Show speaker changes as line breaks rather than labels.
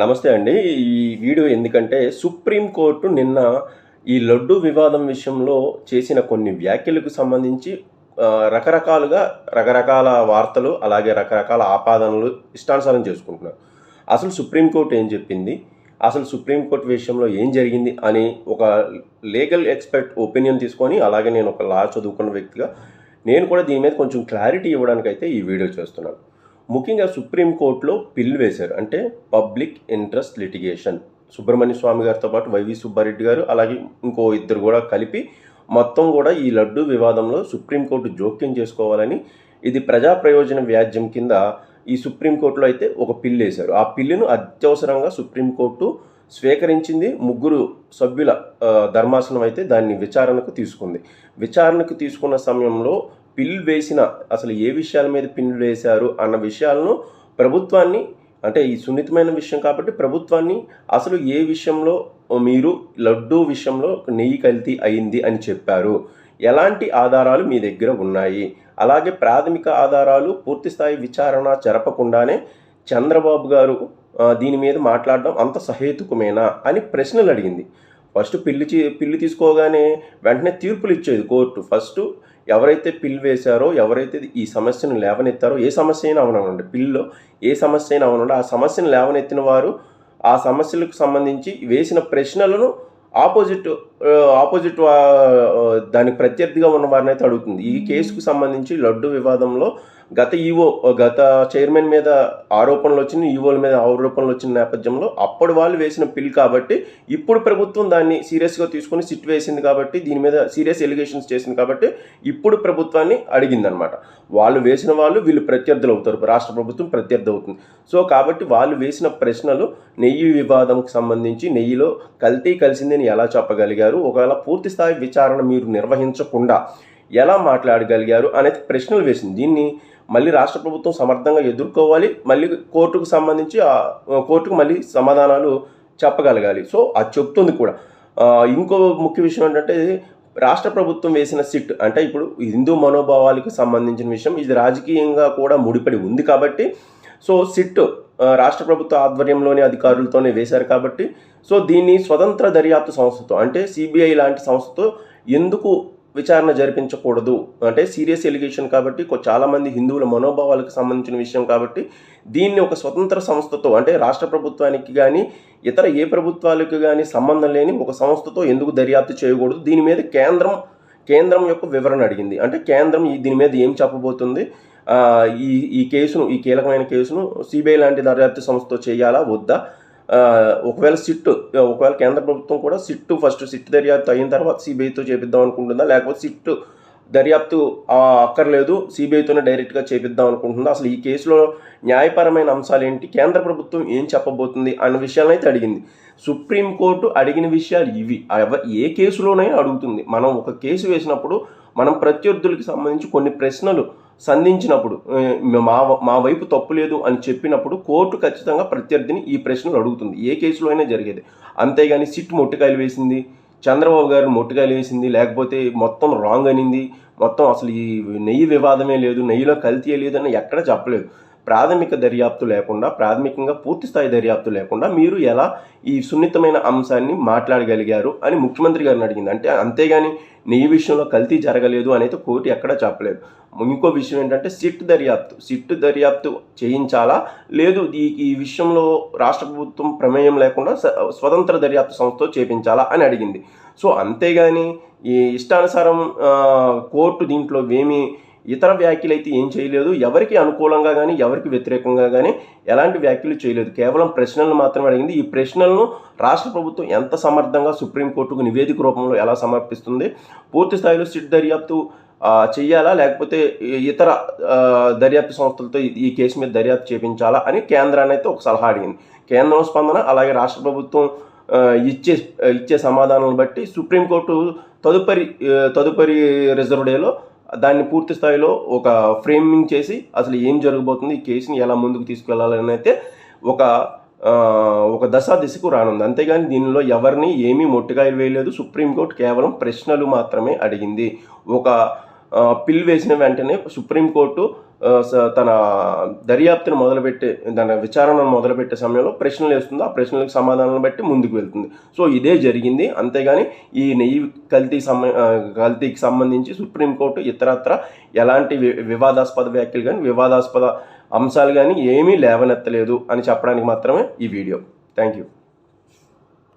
నమస్తే అండి. ఈ వీడియో ఎందుకంటే సుప్రీంకోర్టు నిన్న ఈ లడ్డు వివాదం విషయంలో చేసిన కొన్ని వ్యాఖ్యలకు సంబంధించి రకరకాలుగా రకరకాల వార్తలు అలాగే రకరకాల ఆపాదనలు ఇష్టానుసారం చేసుకుంటున్నారు. అసలు సుప్రీంకోర్టు ఏం చెప్పింది? అసలు సుప్రీంకోర్టు విషయంలో ఏం జరిగింది అని ఒక లీగల్ ఎక్స్పర్ట్ ఒపీనియన్ తీసుకొని అలాగే నేను ఒక లా చదువుకున్న వ్యక్తిగా నేను కూడా దీని మీద కొంచెం క్లారిటీ ఇవ్వడానికైతే ఈ వీడియో చేస్తున్నాను. ముఖ్యంగా సుప్రీంకోర్టులో పిల్ వేశారు. అంటే public interest litigation. Subrahmanya Swamy గారితో పాటు వైవి సుబ్బారెడ్డి గారు అలాగే ఇంకో ఇద్దరు కూడా కలిపి మొత్తం కూడా ఈ లడ్డు వివాదంలో సుప్రీంకోర్టు జోక్యం చేసుకోవాలని ఇది ప్రజా ప్రయోజన వ్యాజ్యం కింద ఈ సుప్రీంకోర్టులో అయితే ఒక పిల్లు వేశారు. ఆ పిల్లును అత్యవసరంగా సుప్రీంకోర్టు స్వీకరించింది. ముగ్గురు సభ్యుల ధర్మాసనం అయితే దాన్ని విచారణకు తీసుకుంది. విచారణకు తీసుకున్న సమయంలో పిల్ వేసిన అసలు ఏ విషయాల మీద పిల్ వేశారు అన్న విషయాలను ప్రభుత్వాన్ని అంటే ఈ సున్నితమైన విషయం కాబట్టి ప్రభుత్వాన్ని అసలు ఏ విషయంలో మీరు లడ్డూ విషయంలో నెయ్యి కల్తీ అయింది అని చెప్పారు. ఎలాంటి ఆధారాలు మీ దగ్గర ఉన్నాయి? అలాగే ప్రాథమిక ఆధారాలు పూర్తిస్థాయి విచారణ జరపకుండానే చంద్రబాబు గారు దీని మీద మాట్లాడడం అంత సహేతుకమేనా అని ప్రశ్నలు అడిగింది. ఫస్ట్ పిల్లి పిల్లి తీసుకోగానే వెంటనే తీర్పులు ఇచ్చేది కోర్టు. ఫస్ట్ ఎవరైతే పిల్ వేశారో ఎవరైతే ఈ సమస్యను లేవనెత్తారో ఏ సమస్య అయినా అవనండి పిల్లో ఏ సమస్య అయినా అవనండి ఆ సమస్యను లేవనెత్తిన వారు ఆ సమస్యలకు సంబంధించి వేసిన ప్రశ్నలను ఆపోజిట్ ఆపోజిట్ దానికి ప్రత్యర్థిగా ఉన్న వారిని అయితే అడుగుతుంది. ఈ కేసుకు సంబంధించి లడ్డు వివాదంలో గత ఈవో గత చైర్మన్ మీద ఆరోపణలు వచ్చిన ఈవోల మీద ఆరోపణలు వచ్చిన నేపథ్యంలో అప్పుడు వాళ్ళు వేసిన పిల్ కాబట్టి ఇప్పుడు ప్రభుత్వం దాన్ని సీరియస్గా తీసుకొని సిట్ వేసింది కాబట్టి దీని మీద సీరియస్ ఎలిగేషన్స్ చేసింది కాబట్టి ఇప్పుడు ప్రభుత్వాన్ని అడిగిందనమాట. వాళ్ళు వేసిన వాళ్ళు వీళ్ళు ప్రత్యర్థులు అవుతారు. రాష్ట్ర ప్రభుత్వం ప్రత్యర్థి అవుతుంది. సో కాబట్టి వాళ్ళు వేసిన ప్రశ్నలు నెయ్యి వివాదంకి సంబంధించి నెయ్యిలో కల్తీ కలిసిందని ఎలా చెప్పగలిగారు? ఒకవేళ పూర్తి స్థాయి విచారణ మీరు నిర్వహించకుండా ఎలా మాట్లాడగలిగారు అనేది ప్రశ్నలు వేసింది. దీన్ని మళ్ళీ రాష్ట్ర ప్రభుత్వం సమర్థంగా ఎదుర్కోవాలి మళ్ళీ కోర్టుకు సంబంధించి కోర్టుకు మళ్ళీ సమాధానాలు చెప్పగలగాలి. సో అది చెప్తుంది కూడా. ఇంకో ముఖ్య విషయం ఏంటంటే రాష్ట్ర ప్రభుత్వం వేసిన సిట్ అంటే ఇప్పుడు హిందూ మనోభావాలకు సంబంధించిన విషయం ఇది రాజకీయంగా కూడా ముడిపడి ఉంది కాబట్టి సో సిట్ రాష్ట్ర ప్రభుత్వ ఆధ్వర్యంలోని అధికారులతోనే వేశారు కాబట్టి సో దీన్ని స్వతంత్ర దర్యాప్తు సంస్థతో అంటే సిబిఐ లాంటి సంస్థతో ఎందుకు విచారణ జరిపించకూడదు. అంటే సీరియస్ ఎలిగేషన్ కాబట్టి చాలామంది హిందువుల మనోభావాలకు సంబంధించిన విషయం కాబట్టి దీన్ని ఒక స్వతంత్ర సంస్థతో అంటే రాష్ట్ర ప్రభుత్వానికి కానీ ఇతర ఏ ప్రభుత్వాలకు కానీ సంబంధం లేని ఒక సంస్థతో ఎందుకు దర్యాప్తు చేయకూడదు? దీని మీద కేంద్రం కేంద్రం యొక్క వివరణ అడిగింది. అంటే కేంద్రం ఈ దీని మీద ఏం చెప్పబోతుంది? ఈ ఈ కేసును ఈ కీలకమైన కేసును సిబిఐ లాంటి దర్యాప్తు సంస్థతో చేయాలా? వద్దా? ఒకవేళ సిట్ ఒకవేళ కేంద్ర ప్రభుత్వం కూడా సిట్ ఫస్ట్ సిట్ దర్యాప్తు అయిన తర్వాత సిబిఐతో చేపిద్దాం అనుకుంటుందా? లేకపోతే సిట్ దర్యాప్తు అక్కర్లేదు సిబిఐతోనే డైరెక్ట్గా చేపిద్దాం అనుకుంటుందా? అసలు ఈ కేసులో న్యాయపరమైన అంశాలు ఏంటి? కేంద్ర ప్రభుత్వం ఏం చెప్పబోతుంది అన్న విషయాలను అయితే అడిగింది. సుప్రీంకోర్టు అడిగిన విషయాలు ఇవి. ఏ కేసులోనైనా అడుగుతుంది. మనం ఒక కేసు వేసినప్పుడు మనం ప్రత్యర్థులకి సంబంధించి కొన్ని ప్రశ్నలు సంధించినప్పుడు మా మా వైపు తప్పు లేదు అని చెప్పినప్పుడు కోర్టు ఖచ్చితంగా ప్రత్యర్థిని ఈ ప్రశ్నలు అడుగుతుంది. ఏ కేసులో అయినా జరిగేది. అంతేగాని సిట్ మొట్టికాయలు వేసింది చంద్రబాబు గారు మొట్టికాయలు వేసింది లేకపోతే మొత్తం రాంగ్ అనింది మొత్తం అసలు ఈ నెయ్యి వివాదమే లేదు నెయ్యిలో కల్తీ లేదు అని ఎక్కడ చెప్పలేదు. ప్రాథమిక దర్యాప్తు లేకుండా ప్రాథమికంగా పూర్తి స్థాయి దర్యాప్తు లేకుండా మీరు ఎలా ఈ సున్నితమైన అంశాన్ని మాట్లాడగలిగారు అని ముఖ్యమంత్రి గారిని అడిగింది. అంటే అంతేగాని నెయ్యి విషయంలో కల్తీ జరగలేదు అనేది కోర్టు ఎక్కడా చెప్పలేదు. ఇంకో విషయం ఏంటంటే సిట్ దర్యాప్తు. సిట్ దర్యాప్తు చేయించాలా? లేదు ఈ ఈ విషయంలో రాష్ట్ర ప్రభుత్వం ప్రమేయం లేకుండా స్వతంత్ర దర్యాప్తు సంస్థ చేపించాలా అని అడిగింది. సో అంతేగాని ఈ ఇష్టానుసారం కోర్టు దీంట్లో ఏమీ ఇతర వ్యాఖ్యలు అయితే ఏం చేయలేదు. ఎవరికి అనుకూలంగా కానీ ఎవరికి వ్యతిరేకంగా కానీ ఎలాంటి వ్యాఖ్యలు చేయలేదు. కేవలం ప్రశ్నలను మాత్రమే అడిగింది. ఈ ప్రశ్నలను రాష్ట్ర ప్రభుత్వం ఎంత సమర్థంగా సుప్రీంకోర్టుకు నివేదిక రూపంలో ఎలా సమర్పిస్తుంది? పూర్తి స్థాయిలో సిట్ దర్యాప్తు చేయాలా చెయ్యాలా? లేకపోతే ఇతర దర్యాప్తు సంస్థలతో ఈ- కేసు మీద దర్యాప్తు చేపించాలా? అని కేంద్రాన్ని అయితే ఒక సలహా అడిగింది. కేంద్రం స్పందన అలాగే రాష్ట్ర ప్రభుత్వం ఇచ్చే ఇచ్చే సమాధానాలను బట్టి సుప్రీంకోర్టు తదుపరి తదుపరి రిజర్వ్ డేలో దాన్ని పూర్తి స్థాయిలో ఒక ఫ్రేమింగ్ చేసి అసలు ఏం జరగబోతుంది ఈ కేసుని ఎలా ముందుకు తీసుకెళ్ళాలని అయితే ఒక ఒక దశా దిశకు రానుంది. అంతేగాని దీనిలో ఎవరిని ఏమీ మొట్టికాయలు వేయలేదు. సుప్రీంకోర్టు కేవలం ప్రశ్నలు మాత్రమే అడిగింది. ఒక పిల్ వేసిన వెంటనే సుప్రీంకోర్టు తన దర్యాప్తును మొదలుపెట్టే తన విచారణను మొదలుపెట్టే సమయంలో ప్రశ్నలు వేస్తుంది. ఆ ప్రశ్నలకు సమాధానాలు బట్టి ముందుకు వెళ్తుంది. సో ఇదే జరిగింది. అంతేగాని ఈ నెయ్యి కల్తీ సమ కల్తీకి సంబంధించి సుప్రీంకోర్టు ఇతరత్ర ఎలాంటి వి- వివాదాస్పద వ్యాఖ్యలు కానీ వివాదాస్పద అంశాలు కానీ ఏమీ లేవనెత్తలేదు అని చెప్పడానికి మాత్రమే ఈ వీడియో. Thank you